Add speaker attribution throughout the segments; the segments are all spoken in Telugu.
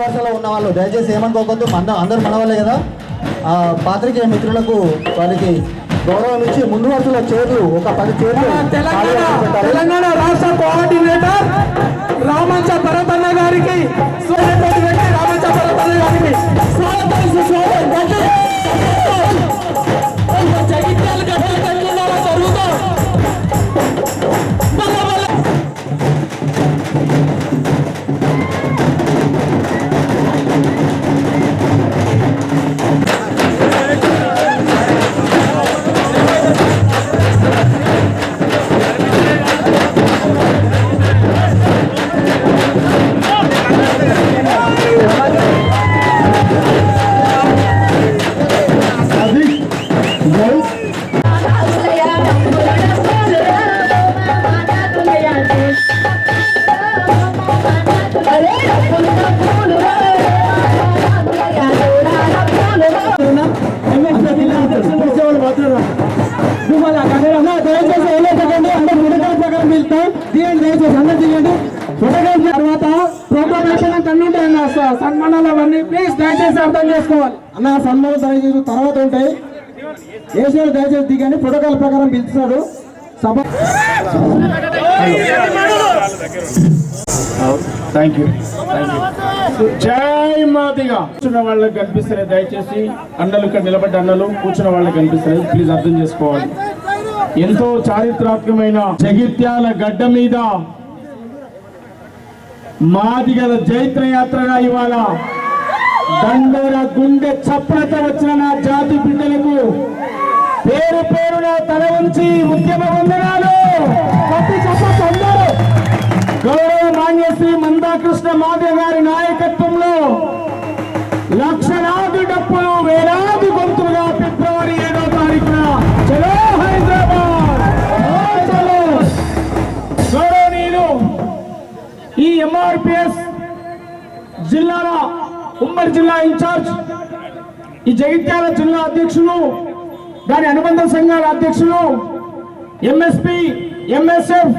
Speaker 1: వరుసలో ఉన్న వాళ్ళు దయచేసి ఏమనుకోవద్దు. మన అందరూ మన వాళ్ళే కదా. ఆ పాత్రికేయ మిత్రులకు వారికి గౌరవం ఇచ్చి ముందు వరుసలో చైర్లు ఒక పది చైర్లు
Speaker 2: తెలంగాణ రాష్ట్ర కోఆర్డినేటర్ రామంచ భరతన్న గారికి స్వాగతం వ్యక్తి రామంచ భరతన్న గారికి స్వాగతం సుస్వాగతం. దయచేసి అర్థం చేసుకోవాలి.
Speaker 3: అన్న సన్మానం దయచేసి తర్వాత ఉంటాయి వేసాడు దయచేసి దిగండి ప్రోటోకాల్ ప్రకారం పిలుస్తున్నాడు సభ
Speaker 4: థ్యాంక్ యూ జై మాదిగా. కూర్చున్న వాళ్ళకి కనిపిస్తారు దయచేసి అన్నలు ఇక్కడ నిలబడ్డ అన్నలు కూర్చున్న వాళ్ళకి కనిపిస్తారు ప్లీజ్ అర్థం చేసుకోవాలి. ఎంతో చారిత్రాత్మకమైన జగిత్యాల గడ్డ మీద మాదిగల జైత్ర యాత్రగా ఇవాళ దండోర గుండె చప్పులతో వచ్చిన నా జాతి బిడ్డలకు పేరు పేరున తల ఉంచి ఉద్యమ వందనాలు. కొట్టి చప్పట్లు అందరూ గౌరవ మాన్యశ్రీ మందాకృష్ణ మాధవ్ గారి నాయకత్వంలో లక్షలాది ఉమ్మడి జిల్లా ఇన్ఛార్జ్ ఈ జగిత్యాల జిల్లా అధ్యక్షులు దాని అనుబంధ సంఘాల అధ్యక్షులు ఎంఎస్పి ఎంఎస్ఎఫ్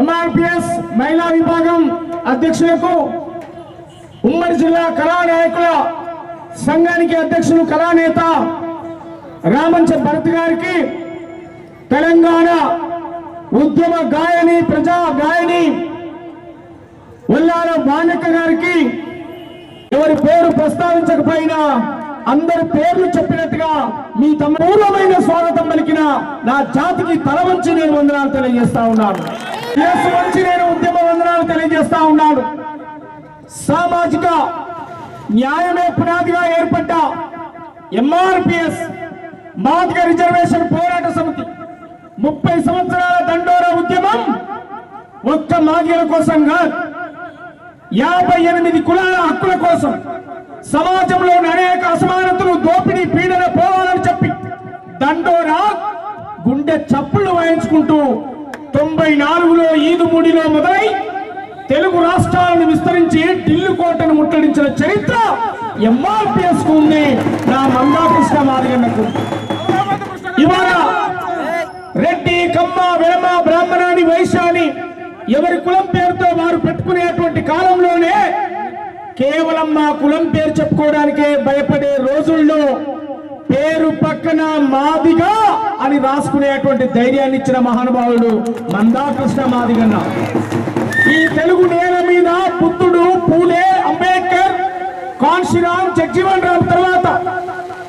Speaker 4: ఎంఆర్పిఎస్ మహిళా విభాగం అధ్యక్షులకు ఉమ్మడి జిల్లా కళా నాయకుల సంఘానికి అధ్యక్షులు కళానేత రామంచ భరత్ గారికి తెలంగాణ ఉద్యమ గాయని ప్రజా గాయని ఉల్లాల బాణక్క గారికి ప్రస్తావించకపోయినా అందరి పేర్లు చెప్పినట్టుగా మీ తమ పూర్వమైన స్వాగతం పలికిన నా జాతికి తల వంచి నేను వందనాలు తెలియజేస్తా ఉన్నాను. శిరస్సు వంచి నేను ఉద్యమ వందనాలు తెలియజేస్తా ఉన్నాను. సామాజిక న్యాయమే పునాదిగా ఏర్పడ్డ ఎంఆర్పిఎస్ మాదిక రిజర్వేషన్ పోరాట సమితి ముప్పై సంవత్సరాల దండోర ఉద్యమం ఒక్క మాదిగల కోసం కాదు యాభై ఎనిమిది కులాల హక్కుల కోసం సమాజంలో అనేక అసమానతలు దోపిడీ పీడన పోవాలని చెప్పి దండోరా గుండె చప్పుళ్ళు వాయించుకుంటూ తొంభై నాలుగులో ఈదుముడిలో మొదలై తెలుగు రాష్ట్రాలను విస్తరించి ఢిల్లీ కోటను ముట్టడించిన చరిత్ర ఎంఆర్పిఎస్కు ఉంది. నా మందాకృష్ణ మాదిగన్నకు ఇవాళ రెడ్డి కమ్మ వెలమ బ్రాహ్మణాని వైశ్యాని ఎవరి కులం పేరుతో వారు పెట్టుకునేటువంటి కాలంలోనే కేవలం మా కులం పేరు చెప్పుకోవడానికే భయపడే రోజుల్లో పేరు పక్కన మాదిగా అని రాసుకునేటువంటి ధైర్యాన్ని ఇచ్చిన మహానుభావుడు మందాకృష్ణ మాదిగన్న. ఈ తెలుగు నేల మీద పుత్రుడు పూలే అంబేద్కర్ కాన్షిరామ్ జగ్జీవన్ రామ్ తర్వాత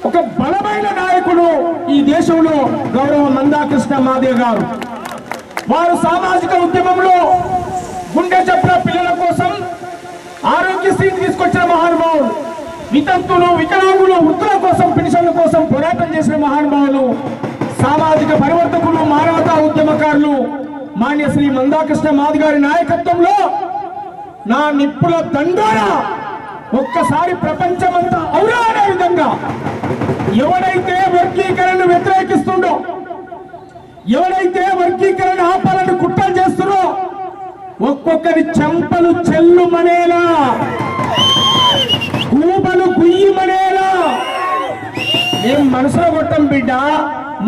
Speaker 4: ఒక బలమైన నాయకుడు ఈ దేశంలో గౌరవ మందాకృష్ణ మాదిగ గారు. వారు సామాజిక ఉద్యమంలో గుండె చెప్పిన పిల్లల కోసం ఆరోగ్యశ్రీ తీసుకొచ్చిన మహానుభావులు వితంతులు వికలాంగులు వృత్తుల కోసం పెన్షన్ల కోసం పోరాటం చేసిన మహానుభావులు సామాజిక పరివర్తకులు మానవతా ఉద్యమకారులు మాన్య శ్రీ మందాకృష్ణ మాది గారి నాయకత్వంలో నా నిప్పుల దండోర ఒక్కసారి ప్రపంచమంతా అవురా విధంగా ఎవడైతే వర్గీకరణను వ్యతిరేకిస్తుండో ఎవడైతే వర్గీకరణ ఆపాలని కుట్రలు చేస్తున్నారో ఒక్కొక్కరి చెంపలు చెల్లుమనేలా కూపలు గుయ్యమనేలా మేము మనసులో కొట్టం బిడ్డ?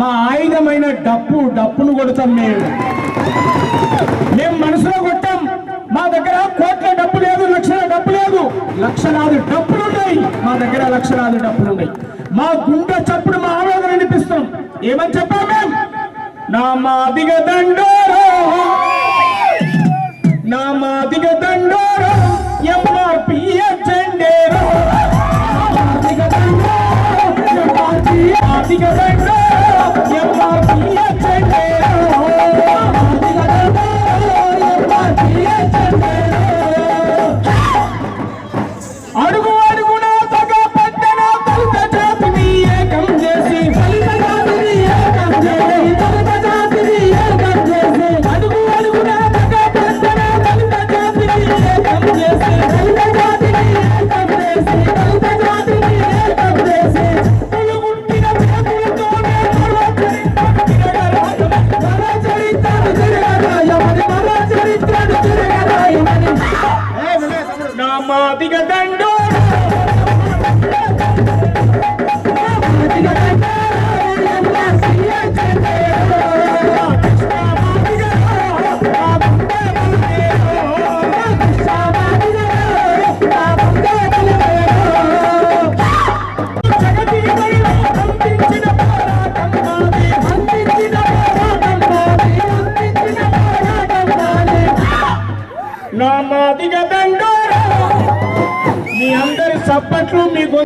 Speaker 4: మా ఆయుధమైన డప్పు డప్పును కొడతాం మేము. మేము మనసులో కొట్టాం మా దగ్గర కోట్ల డప్పు లేదు లక్షల డప్పు లేదు. లక్షలాది డప్పులు ఉన్నాయి మా దగ్గర లక్షలాది డప్పులు ఉన్నాయి మా గుండె చప్పుడు మా ఆవేదన వినిపిస్తాం ఏమని చెప్పాం మేము? నా మాదిగ దండోరో. చప్పట్లు సప్పట్లు మీకు